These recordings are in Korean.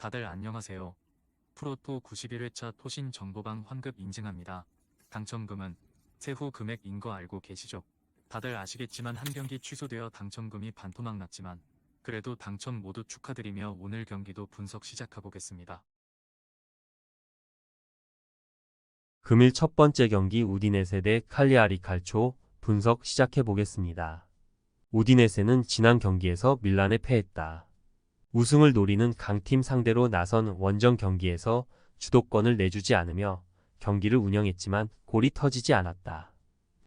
다들 안녕하세요. 프로토 91회차 토신 정보방 환급 인증합니다. 당첨금은 세후 금액인 거 알고 계시죠? 다들 아시겠지만 한 경기 취소되어 당첨금이 반토막 났지만 그래도 당첨 모두 축하드리며 오늘 경기도 분석 시작해보겠습니다. 금일 첫 번째 경기 우디네세 대 칼리아리 칼초 분석 시작해 보겠습니다. 우디네세는 지난 경기에서 밀란에 패했다. 우승을 노리는 강팀 상대로 나선 원정 경기에서 주도권을 내주지 않으며 경기를 운영했지만 골이 터지지 않았다.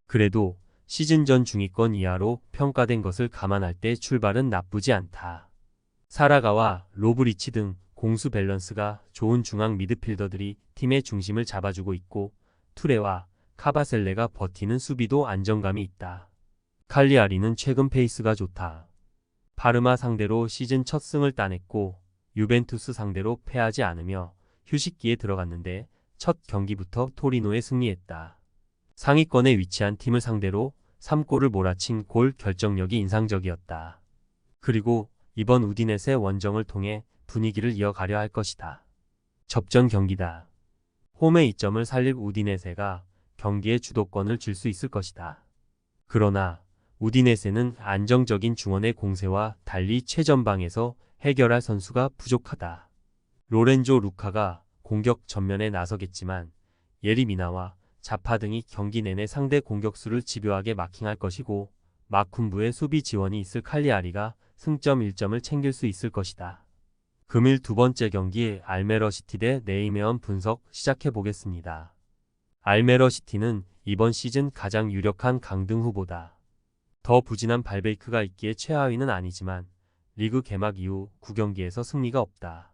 그래도 시즌 전 중위권 이하로 평가된 것을 감안할 때 출발은 나쁘지 않다. 사라가와 로브리치 등 공수 밸런스가 좋은 중앙 미드필더들이 팀의 중심을 잡아주고 있고 투레와 카바셀레가 버티는 수비도 안정감이 있다. 칼리아리는 최근 페이스가 좋다. 파르마 상대로 시즌 첫 승을 따냈고 유벤투스 상대로 패하지 않으며 휴식기에 들어갔는데 첫 경기부터 토리노에 승리했다. 상위권에 위치한 팀을 상대로 3골을 몰아친 골 결정력이 인상적이었다. 그리고 이번 우디넷의 원정을 통해 분위기를 이어가려 할 것이다. 접전 경기다. 홈의 이점을 살릴 우디네세가 경기의 주도권을 줄 수 있을 것이다. 그러나 우디네세는 안정적인 중원의 공세와 달리 최전방에서 해결할 선수가 부족하다. 로렌조 루카가 공격 전면에 나서겠지만 예리미나와 자파 등이 경기 내내 상대 공격수를 집요하게 마킹할 것이고 마쿤부의 수비 지원이 있을 칼리아리가 승점 1점을 챙길 수 있을 것이다. 금일 두 번째 경기 알메러시티 대 네이메언 분석 시작해 보겠습니다. 알메러시티는 이번 시즌 가장 유력한 강등 후보다. 더 부진한 발베이크가 있기에 최하위는 아니지만 리그 개막 이후 9경기에서 승리가 없다.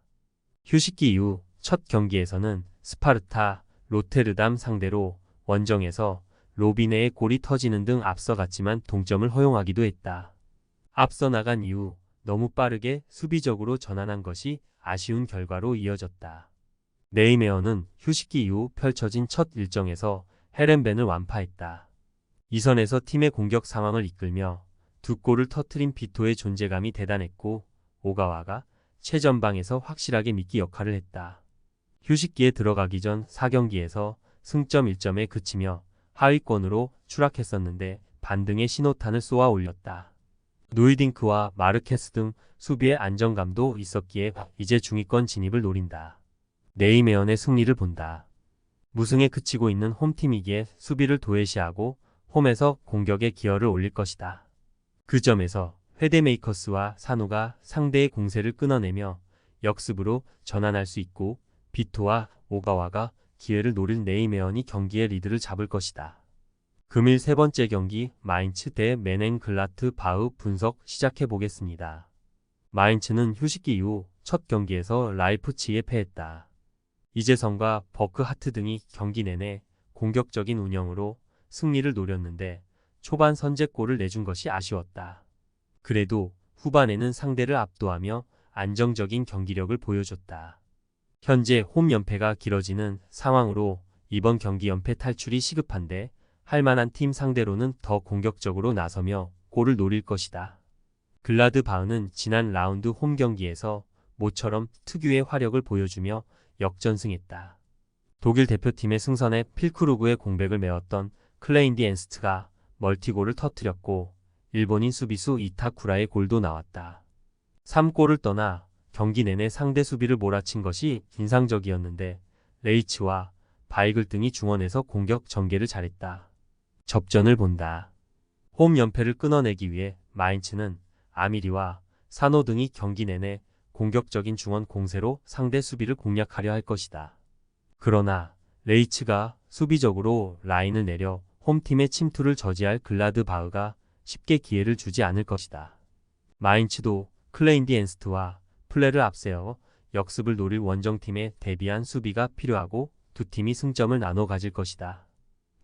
휴식기 이후 첫 경기에서는 스파르타, 로테르담 상대로 원정에서 로비네의 골이 터지는 등 앞서갔지만 동점을 허용하기도 했다. 앞서 나간 이후 너무 빠르게 수비적으로 전환한 것이 아쉬운 결과로 이어졌다. 네이메어는 휴식기 이후 펼쳐진 첫 일정에서 헤렌벤을 완파했다. 이선에서 팀의 공격 상황을 이끌며 두 골을 터트린 비토의 존재감이 대단했고 오가와가 최전방에서 확실하게 미끼 역할을 했다. 휴식기에 들어가기 전 4경기에서 승점 1점에 그치며 하위권으로 추락했었는데 반등의 신호탄을 쏘아 올렸다. 누이딩크와 마르케스 등 수비의 안정감도 있었기에 이제 중위권 진입을 노린다. 네이메언의 승리를 본다. 무승에 그치고 있는 홈팀이기에 수비를 도외시하고 홈에서 공격에 기여를 올릴 것이다. 그 점에서 헤데메이커스와 산호가 상대의 공세를 끊어내며 역습으로 전환할 수 있고 비토와 오가와가 기회를 노릴 네이메언이 경기의 리드를 잡을 것이다. 금일 세 번째 경기 마인츠 대 메넨글라트 바흐 분석 시작해 보겠습니다. 마인츠는 휴식기 이후 첫 경기에서 라이프치히에 패했다. 이재성과 버크하트 등이 경기 내내 공격적인 운영으로 승리를 노렸는데 초반 선제골을 내준 것이 아쉬웠다. 그래도 후반에는 상대를 압도하며 안정적인 경기력을 보여줬다. 현재 홈 연패가 길어지는 상황으로 이번 경기 연패 탈출이 시급한데 할 만한 팀 상대로는 더 공격적으로 나서며 골을 노릴 것이다. 글라드 바흐는 지난 라운드 홈 경기에서 모처럼 특유의 화력을 보여주며 역전승했다. 독일 대표팀의 승선에 필크루그의 공백을 메웠던 클레인디 엔스트가 멀티골을 터뜨렸고 일본인 수비수 이타쿠라의 골도 나왔다. 3골을 떠나 경기 내내 상대 수비를 몰아친 것이 인상적이었는데 레이츠와 바이글 등이 중원에서 공격 전개를 잘했다. 접전을 본다. 홈 연패를 끊어내기 위해 마인츠는 아미리와 사노 등이 경기 내내 공격적인 중원 공세로 상대 수비를 공략하려 할 것이다. 그러나 레이츠가 수비적으로 라인을 내려 홈팀의 침투를 저지할 글라드 바흐가 쉽게 기회를 주지 않을 것이다. 마인츠도 클레인디 엔스트와 플레를 앞세워 역습을 노릴 원정팀에 대비한 수비가 필요하고 두 팀이 승점을 나눠 가질 것이다.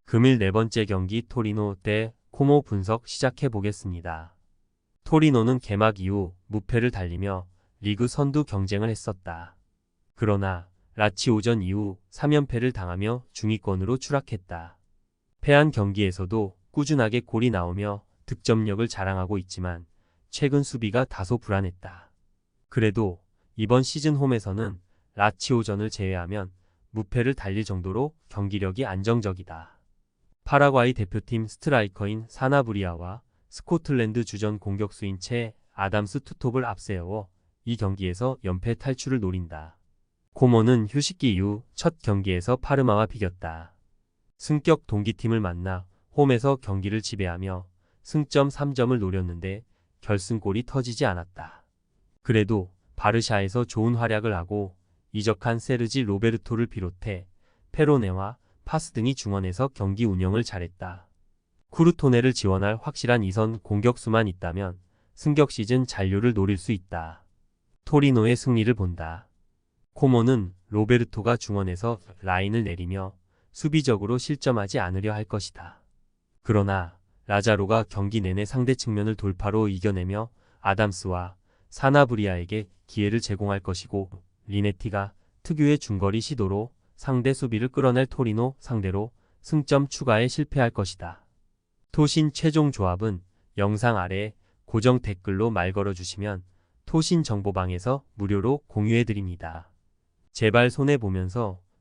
금일 네 번째 경기 토리노 대 코모 분석 시작해 보겠습니다. 토리노는 개막 이후 무패를 달리며 리그 선두 경쟁을 했었다. 그러나 라치오전 이후 3연패를 당하며 중위권으로 추락했다. 패한 경기에서도 꾸준하게 골이 나오며 득점력을 자랑하고 있지만 최근 수비가 다소 불안했다. 그래도 이번 시즌 홈에서는 라치오전을 제외하면 무패를 달릴 정도로 경기력이 안정적이다. 파라과이 대표팀 스트라이커인 사나브리아와 스코틀랜드 주전 공격수인 채 아담스 투톱을 앞세워 이 경기에서 연패 탈출을 노린다. 코모는 휴식기 이후 첫 경기에서 파르마와 비겼다. 승격 동기팀을 만나 홈에서 경기를 지배하며 승점 3점을 노렸는데 결승골이 터지지 않았다. 그래도 바르샤에서 좋은 활약을 하고 이적한 세르지 로베르토를 비롯해 페로네와 파스 등이 중원에서 경기 운영을 잘했다. 쿠르토네를 지원할 확실한 이선 공격수만 있다면 승격 시즌 잔류를 노릴 수 있다. 토리노의 승리를 본다. 코모는 로베르토가 중원에서 라인을 내리며 수비적으로 실점하지 않으려 할 것이다. 그러나 라자로가 경기 내내 상대 측면을 돌파로 이겨내며 아담스와 사나브리아에게 기회를 제공할 것이고 리네티가 특유의 중거리 시도로 상대 수비를 끌어낼 토리노 상대로 승점 추가에 실패할 것이다. 토신 최종 조합은 영상 아래 고정 댓글로 말 걸어주시면 토신 정보방에서 무료로 공유해드립니다. 제발 손해보면서